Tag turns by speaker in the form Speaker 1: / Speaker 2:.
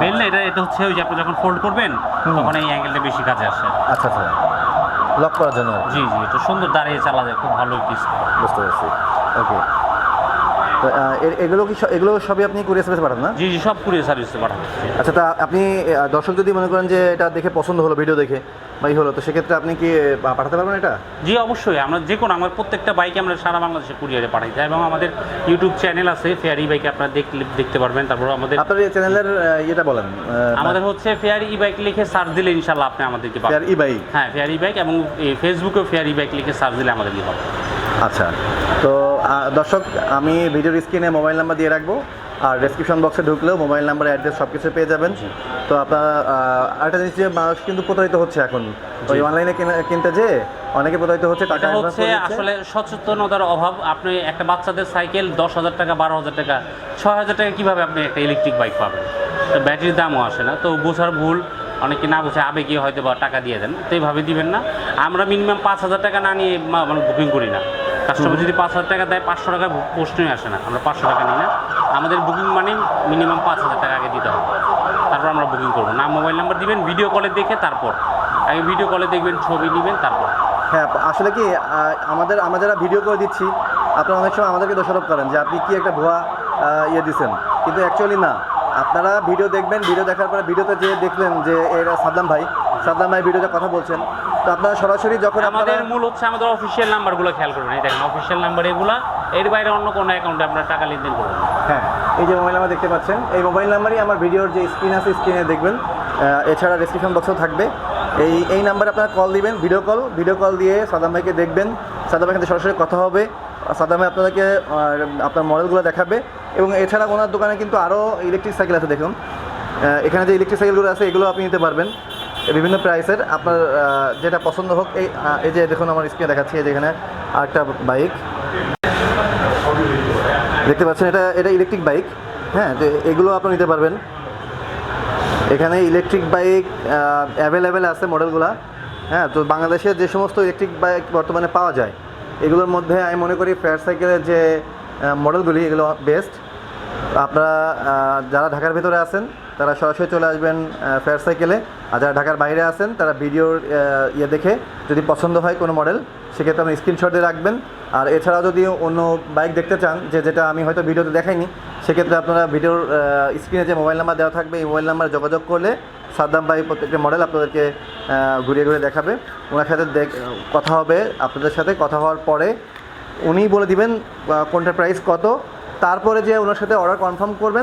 Speaker 1: Bell না এটা এটা হচ্ছে ওই যে আপনি যখন ফোল্ড করবেন। তখন এই অ্যাঙ্গেলটা বেশি কাজে আসে।
Speaker 2: আচ্ছা আচ্ছা। লক করার জন্য।
Speaker 1: জি জি এটা সুন্দর দাঁড়িয়ে চালা যায় খুব ভালো পিস
Speaker 2: বুঝতে পেরেছি। ওকে এগুলো কি এগুলো সবই আপনি কুরিয়ার সার্ভিস পাঠান না?
Speaker 1: জি জি সব কুরিয়ার সার্ভিসে পাঠানো।
Speaker 2: আচ্ছা তা আপনি দর্শক যদি মনে করেন যে এটা দেখে পছন্দ হলো ভিডিও দেখে বা ই হলো তো সেক্ষেত্রে আপনি কি পাঠাতে পারবেন এটা?
Speaker 1: জি অবশ্যই। আমরা যে কোনো আমার প্রত্যেকটা বাইকে আমরা সারা বাংলাদেশে কুরিয়ারে পাঠাই। যাই এবং আমাদের ইউটিউব চ্যানেল আছে ফেয়ারি বাইকে আপনারা দেখলে দেখতে পারবেন। তারপর আমাদের
Speaker 2: আপনার চ্যানেলের ইয়েটা বলেন
Speaker 1: আমাদের হচ্ছে ফেয়ারি ই বাইক লিখে সার্চ দিলে ইনশাল্লাহ আপনি আমাদেরকে পাবেন।
Speaker 2: ই বাইক
Speaker 1: হ্যাঁ ফেয়ারি বাইক এবং ফেসবুকেও ফেয়ারি বাইক লিখে সার্চ দিলে আমাদেরকে পাবেন।
Speaker 2: আচ্ছা। তো দর্শক আমি ভিডিওর স্ক্রিনে মোবাইল নাম্বার দিয়ে রাখব আর ডেসক্রিপশন বক্সে ঢুকলেও মোবাইল নাম্বার অ্যাড্রেস সব কিছু পেয়ে যাবেন। তো আপনার আরেকটা জিনিস যে মানুষ কিন্তু প্রতারিত হচ্ছে এখন। ওই অনলাইনে কিনতে যে অনেকে প্রতারিত হচ্ছে টাকা
Speaker 1: হচ্ছে আসলে সচেতনতার অভাব। আপনি একটা বাচ্চাদের সাইকেল দশ হাজার টাকা বারো হাজার টাকা ছয় হাজার টাকা কীভাবে আপনি একটা ইলেকট্রিক বাইক পাবেন? তো ব্যাটারির দামও আসে না। তো বোঝার ভুল অনেকে না বুঝে আবেগে হয়তো বা টাকা দিয়ে দেন। তো এইভাবে দিবেন না। আমরা মিনিমাম পাঁচ হাজার টাকা না নিয়ে মানে বুকিং করি না। কাস্টমার যদি পাঁচ হাজার টাকা দেয়, পাঁচশো টাকার প্রশ্নই আসে না। আমরা পাঁচশো টাকা নিই না আমাদের বুকিং মানে মিনিমাম পাঁচ হাজার টাকা আগে দিতে হবে। তারপর আমরা বুকিং করব। না মোবাইল নাম্বার দিবেন ভিডিও কলে দেখে তারপর। আগে ভিডিও কলে দেখবেন, ছবি নেবেন, তারপর।
Speaker 2: হ্যাঁ আসলে কি আমাদের, আমরা যারা ভিডিও করে দিচ্ছি, আপনারা অনেক সময় আমাদেরকে দোষারোপ করেন যে আপনি কি একটা ভুয়া ইয়ে দিচ্ছেন কিন্তু অ্যাকচুয়ালি না। আপনারা ভিডিও দেখবেন ভিডিও দেখার পরে ভিডিওতে যে দেখলেন যে এরা সাদ্দাম ভাই সাদ্দাম ভাই ভিডিওতে কথা বলছেন। তো আপনারা সরাসরি যখন
Speaker 1: আমাদের মূল হচ্ছে আমাদের অফিসিয়াল নাম্বারগুলো খেয়াল করবেন। এই দেখেন অফিসিয়াল নাম্বার এগুলা। এর বাইরে অন্য কোনো অ্যাকাউন্টে আপনারা টাকা লেনদেন করবেন
Speaker 2: হ্যাঁ এই যে মোবাইল নাম্বার দেখতে পাচ্ছেন এই মোবাইল নাম্বারই আমার ভিডিওর যে স্ক্রিন আছে স্ক্রিনে দেখবেন। এছাড়া ডিসক্রিপশন বক্সেও থাকবে। এই এই নাম্বারে আপনারা কল দিবেন ভিডিও কল ভিডিও কল দিয়ে সাদাম ভাইকে দেখবেন। সাদাম ভাইয়ের সাথে সরাসরি কথা হবে। সাদাম ভাই আপনাদেরকে আপনার মডেলগুলো দেখাবে। এবং এছাড়া ওনার দোকানে কিন্তু আরও ইলেকট্রিক সাইকেল আছে দেখুন। এখানে যে ইলেকট্রিক সাইকেলগুলো আছে এগুলো আপনি নিতে পারবেন। বিভিন্ন প্রাইসের আপনার যেটা পছন্দ হোক, এই এই যে দেখুন আমার স্ক্রিনে দেখাচ্ছি, এই যে এখানে আরেকটা বাইক দেখতে পাচ্ছেন, এটা এটা ইলেকট্রিক বাইক হ্যাঁ তো এগুলো আপনি নিতে পারবেন। এখানে ইলেকট্রিক বাইক অ্যাভেলেবেল আছে মডেলগুলো হ্যাঁ তো বাংলাদেশে যে সমস্ত ইলেকট্রিক বাইক বর্তমানে পাওয়া যায়, এগুলোর মধ্যে আমি মনে করি ফেয়ার সাইকেলের যে মডেলগুলি এগুলো বেস্ট আপনারা যারা ঢাকার ভেতরে আছেন, তারা সরাসরি চলে আসবেন ফেয়ার সাইকেলে আর যারা ঢাকার বাইরে আছেন তারা ভিডিওর ইয়ে দেখে যদি পছন্দ হয় কোনো মডেল সেক্ষেত্রে আপনি স্ক্রিনশট দিয়ে রাখবেন। আর এছাড়া যদি অন্য বাইক দেখতে চান যে যেটা আমি হয়তো ভিডিওতে দেখাইনি সেক্ষেত্রে আপনারা ভিডিওর স্ক্রিনে যে মোবাইল নাম্বার দেওয়া থাকবে এই মোবাইল নাম্বারে যোগাযোগ করলে সাদ্দাম ভাই প্রত্যেকটা মডেল আপনাদেরকে ঘুরিয়ে ঘুরিয়ে দেখাবে। ওনার সাথে কথা হবে আপনাদের সাথে কথা হওয়ার পরে উনিই বলে দিবেন আহ, কোনটার প্রাইস কত। তারপরে যে ওনার সাথে অর্ডার কনফার্ম করবেন